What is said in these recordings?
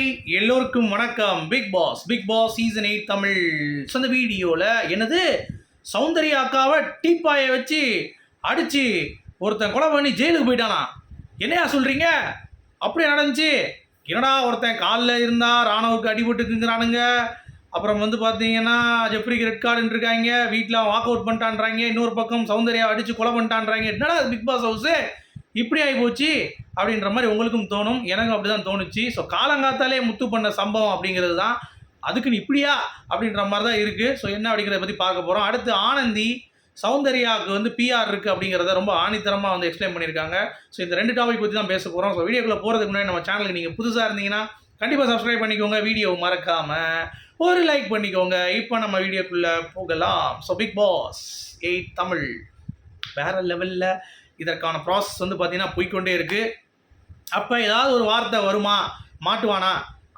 Hi எல்லோருக்கும் வணக்கம். Bigg Boss Bigg Boss season eight Tamil. So அந்த வீடியோவில் எனது சௌந்தர்யா அக்காவை டீப்பாயை வச்சு அடித்து ஒருத்தன் கொலை பண்ணி ஜெயிலுக்கு போயிட்டானா? என்னையா சொல்கிறீங்க அப்படி நடந்துச்சு. என்னடா ஒருத்தன் காலில் இருந்தா ராணுவுக்கு அடிபட்டுக்குங்கிறானுங்க அப்புறம் வந்து பார்த்தீங்கன்னா ஜெப்ரிக்கு ரெட் கார்டுன்னு இருக்காங்க வீட்டில் வாக் அவுட் பண்ணிட்டான்றாங்க. இன்னொரு பக்கம் சௌந்தர்யா அடித்து கொலை பண்ணிட்டான்றாங்க. என்னடா பிக் பாஸ் ஹவுஸு இப்படி ஆகிப்போச்சு அப்படின்ற மாதிரி உங்களுக்கும் தோணும் எனக்கும் அப்படி தான் தோணுச்சு. ஸோ காலங்காத்தாலே முத்து பண்ண சம்பவம் அப்படிங்கிறது தான். அதுக்குன்னு இப்படியா அப்படின்ற மாதிரி தான் இருக்குது ஸோ என்ன அப்படிங்கிறத பற்றி பார்க்க போகிறோம் அடுத்து ஆனந்தி சௌந்தர்யாவுக்கு வந்து பிஆர் இருக்குது அப்படிங்கிறத ரொம்ப ஆணித்தரமாக வந்து எக்ஸ்பிளைன் பண்ணியிருக்காங்க. ஸோ இந்த ரெண்டு டாபிக் பற்றி தான் பேச போகிறோம் ஸோ வீடியோக்குள்ளே போகிறதுக்கு முன்னாடி நம்ம சேனலுக்கு நீங்கள் புதுசாக இருந்தீங்கன்னா கண்டிப்பாக சப்ஸ்கிரைப் பண்ணிக்கோங்க. வீடியோ மறக்காமல் ஒரு லைக் பண்ணிக்கோங்க. இப்போ நம்ம வீடியோக்குள்ளே போகலாம். So Bigg Boss eight Tamil. வேற லெவலில் இதற்கான ப்ராசஸ் வந்து பார்த்தீங்கன்னா போய்க்கொண்டே இருக்குது அப்போ ஏதாவது ஒரு வார்த்தை வருமா? மாட்டுவானா?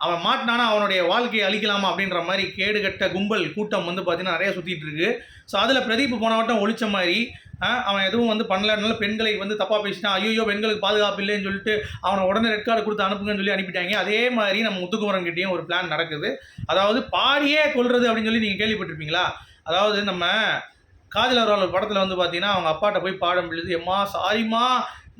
அவன் மாட்டினானா அவனுடைய வாழ்க்கையை அழிக்கலாமா அப்படின்ற மாதிரி கேடுகட்ட கும்பல் கூட்டம் வந்து பார்த்தீங்கன்னா நிறைய சுற்றிட்டு இருக்கு. ஸோ அதில் பிரதீப் போன வட்டம் ஒழிச்ச மாதிரி அவன் எதுவும் வந்து பண்ணலனால பெண்களை வந்து தப்பாக பேசினா ஐயோ பெண்களுக்கு பாதுகாப்பு இல்லைன்னு சொல்லிட்டு அவனை உடனே ரெட் கார்டு கொடுத்து அனுப்புங்கன்னு சொல்லி அனுப்பிட்டாங்க. அதே மாதிரி நம்ம முத்துக்குமரன் கிட்டேயும் ஒரு பிளான் நடக்குது. அதாவது பாடியே கொள்வது அப்படின்னு சொல்லி நீங்கள் கேள்விப்பட்டிருப்பீங்களா? அதாவது நம்ம காதல் அவர்கள் படத்தில் வந்து பார்த்தீங்கன்னா அவங்க அப்பாட்ட போய் பாடம் எழுது எம்மா சாரிம்மா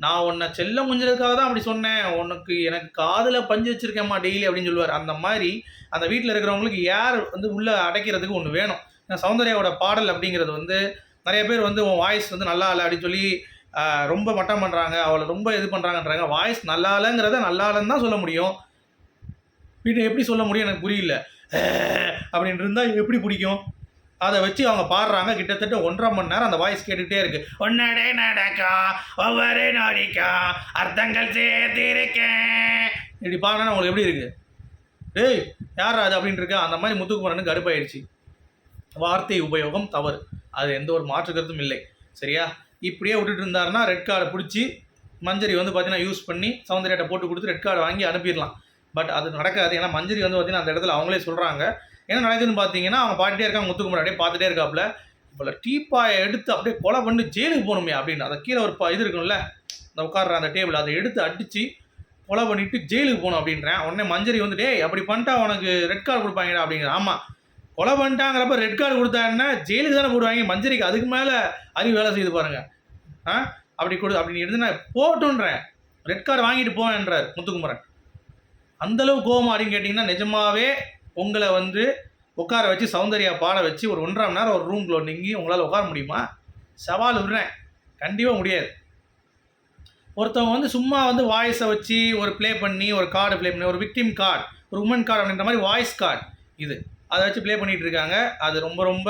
நான் உன்னை செல்ல முஞ்சதுக்காக தான் அப்படி சொன்னேன். உனக்கு எனக்கு காதில் பஞ்சு வச்சிருக்கேம்மா டெய்லி அப்படின்னு சொல்லுவார். அந்த மாதிரி அந்த வீட்டில் இருக்கிறவங்களுக்கு யார் வந்து உள்ளே அடைக்கிறதுக்கு ஒன்று வேணும். ஏன்னா சௌந்தர்யாவோட பாடல் அப்படிங்கிறது வந்து நிறைய பேர் வந்து உன் வாய்ஸ் வந்து நல்லா இல்லை அப்படின்னு சொல்லி ரொம்ப மட்டம் பண்ணுறாங்க அவளை ரொம்ப இது பண்ணுறாங்கன்றாங்க வாய்ஸ் நல்லா இல்லைங்கிறத நல்லா இல்லைன்னு தான் சொல்ல முடியும். வீட்டை எப்படி சொல்ல முடியும்? எனக்கு புரியல. அப்படின்னு இருந்தால் எப்படி பிடிக்கும்? அதை வச்சு அவங்க பாடுறாங்க. கிட்டத்தட்ட ஒன்றரை மணி நேரம் அந்த வாய்ஸ் கேட்டுக்கிட்டே இருக்கு. ஒன்னடே நடக்கும் ஒவ்வொரு நொடிக்கும் அர்த்தங்கள் சேர்த்திருக்கேன். இப்படி பாடினா உங்களுக்கு எப்படி இருக்கு? டேய் யார் அது அப்படின்னு இருக்கா? அந்த மாதிரி முத்துக்குமரனுக்கு கடுப்பாயிடுச்சு. வார்த்தை உபயோகம் தவறு. அது எந்த ஒரு மாற்று கருத்தும் இல்லை. சரியா? இப்படியே விட்டுட்டு இருந்தாருன்னா ரெட் கார்டை பிடிச்சி மஞ்சரி வந்து பார்த்தீங்கன்னா யூஸ் பண்ணி சௌந்தர்யாட்ட போட்டு கொடுத்து ரெட் கார்டு வாங்கி அனுப்பிடலாம். பட் அது நடக்காது. ஏன்னா மஞ்சரி வந்து பார்த்தீங்கன்னா அந்த இடத்துல அவங்களே சொல்கிறாங்க என்ன நடக்குதுன்னு பார்த்தீங்கன்னா அவங்க பாட்டுட்டே இருக்காங்க முத்துக்குமரன் அப்படியே பார்த்துட்டே இருக்காப்புல. இப்போ டீப்பாயை எடுத்து அப்படியே கொலை பண்ணி ஜெயிலுக்கு போகணுமே அப்படின்னு. அதை கீழே ஒரு ப- இது இருக்கும்ல அந்த உட்கார்ற அந்த டேபிள் அதை எடுத்து அடித்து கொலை பண்ணிட்டு ஜெயிலுக்கு போகணும் அப்படின்றேன். உடனே மஞ்சரி வந்து டேய் அப்படி பண்ணிட்டா உனக்கு ரெட் கார்டு கொடுப்பாங்கடா அப்படிங்கிற ஆமாம் கொலை பண்ணிட்டாங்கிறப்ப ரெட் கார்டு கொடுத்தாங்கன்னா ஜெயிலுக்கு தானே போடுவாங்க. மஞ்சரிக்கு அதுக்கு மேலே அறிவு வேலை செய்து பாருங்க. ஆ? அப்படி கொடு அப்படி எடுத்து நான் போட்டுன்றேன். ரெட் கார்டு வாங்கிட்டு போவேன்றார் முத்துக்குமரன். அந்தளவு கோபம் அப்படின்னு கேட்டிங்கன்னா நிஜமாவே உங்களை வந்து உட்கார வச்சு சௌந்தர்யா பாட வச்சு ஒரு ஒன்றரை மணி நேரம் ஒரு ரூம்குள்ள நீங்கி உங்களால் உட்கார முடியுமா? சவால் விடுறேன். கண்டிப்பாக முடியாது. ஒருத்தவங்க வந்து சும்மா வந்து வாய்ஸை வச்சு ஒரு ப்ளே பண்ணி ஒரு கார்டு ப்ளே பண்ணி ஒரு விக்டிம் கார்டு ஒரு உமன் கார்டு அப்படின்ற மாதிரி வாய்ஸ் கார்டு இது. அதை வச்சு ப்ளே பண்ணிகிட்டு இருக்காங்க. அது ரொம்ப ரொம்ப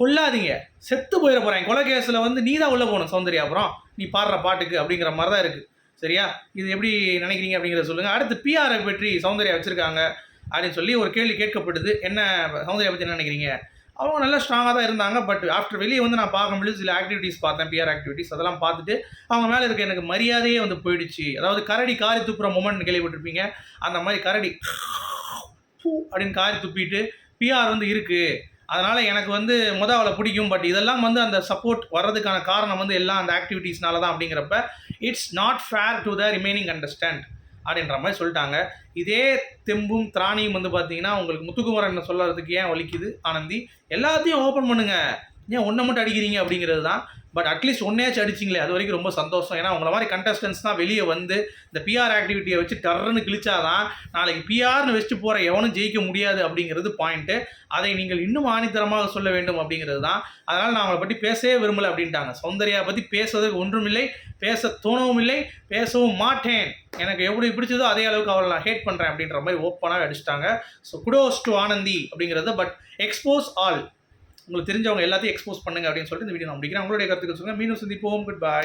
கொல்லாதீங்க செத்து போயிட போகிறேன் கொலை கேஸில் வந்து நீ தான் உள்ளே போகணும் சௌந்தர்யா. அப்புறம் நீ பாடுற பாட்டுக்கு அப்படிங்கிற மாதிரி தான் இருக்குது சரியா? இது எப்படி நினைக்கிறீங்க அப்படிங்கிறத சொல்லுங்கள் அடுத்து பிஆரை பற்றி சௌந்தர்யா வச்சுருக்காங்க. அப்படின்னு சொல்லி ஒரு கேள்வி கேட்கப்படுது. என்ன சௌந்தர்யா பற்றி என்ன நினைக்கிறீங்க? அவங்க நல்லா ஸ்ட்ராங்காக தான் இருந்தாங்க பட் ஆஃப்டர் வெளியே வந்து நான் பார்க்கும்போது சில ஆக்டிவிட்டீஸ் பார்த்தேன் பிஆர் ஆக்டிவிட்டீஸ் அதெல்லாம் பார்த்துட்டு அவங்க மேலே இருக்க எனக்கு மரியாதையே வந்து போயிடுச்சு. அதாவது கரடி காரி துப்புற மூமெண்ட் கேள்விப்பட்டிருப்பீங்க. அந்த மாதிரி கரடி அப்படின்னு காரி துப்பிட்டு பிஆர் வந்து இருக்குது அதனால் எனக்கு வந்து முத அவளை பிடிக்கும். பட் இதெல்லாம் வந்து அந்த சப்போர்ட் வர்றதுக்கான காரணம் வந்து எல்லாம் அந்த ஆக்டிவிட்டீஸ்னால தான் அப்படிங்கிறப்ப it's not fair to the remaining understand அப்படின்ற மாதிரி சொல்லிட்டாங்க. இதே தெம்பும் திராணியும் வந்து பார்த்தீங்கன்னா உங்களுக்கு முத்துக்குமரன் சொல்கிறதுக்கு ஏன் வலிக்குது ஆனந்தி? எல்லாத்தையும் ஓப்பன் பண்ணுங்க. ஏன் ஒன்றை மட்டும் அடிக்கிறீங்க அப்படிங்கிறது தான் பட் அட்லீஸ்ட் ஒன்றையாச்சும் அடிச்சிங்களே அது வரைக்கும் ரொம்ப சந்தோஷம். ஏன்னா உங்களை மாதிரி கண்டஸ்டன்ஸ் தான் வெளியே வந்து இந்த பிஆர் ஆக்டிவிட்டியை வச்சு டர்ன்னு கிழிச்சாதான் நாளைக்கு பிஆர்னு வச்சுட்டு போகிற எவனும் ஜெயிக்க முடியாது அப்படிங்கிறது பாயிண்ட்டு அதை நீங்கள் இன்னும் ஆணித்தரமாக சொல்ல வேண்டும் அப்படிங்கிறது தான். அதனால் நான் அவங்களை பற்றி பேசவே விரும்பலை அப்படின்ட்டாங்க. சௌந்தர்யா பற்றி பேசுவதற்கு ஒன்றுமில்லை பேச தோணவும் இல்லை பேசவும் மாட்டேன். எனக்கு எப்படி பிடிச்சதோ அதே அளவுக்கு அவளை நான் ஹேட் பண்ணுறேன் அப்படின்ற மாதிரி ஓப்பனாக அடிச்சிட்டாங்க. ஸோ குடோஸ் டு ஆனந்தி அப்படிங்கிறது பட் எக்ஸ்போஸ் ஆல் உங்களுக்கு தெரிஞ்சவங்க எல்லாத்தையும் எக்ஸ்போஸ் பண்ணுங்க அப்படின்னு சொல்லிட்டு இந்த வீடியோ நான் முடிக்கிறேன். உங்களுடைய கருத்துக்கள் சொல்லுங்கள் மீண்டும் சந்திப்போம். Good bye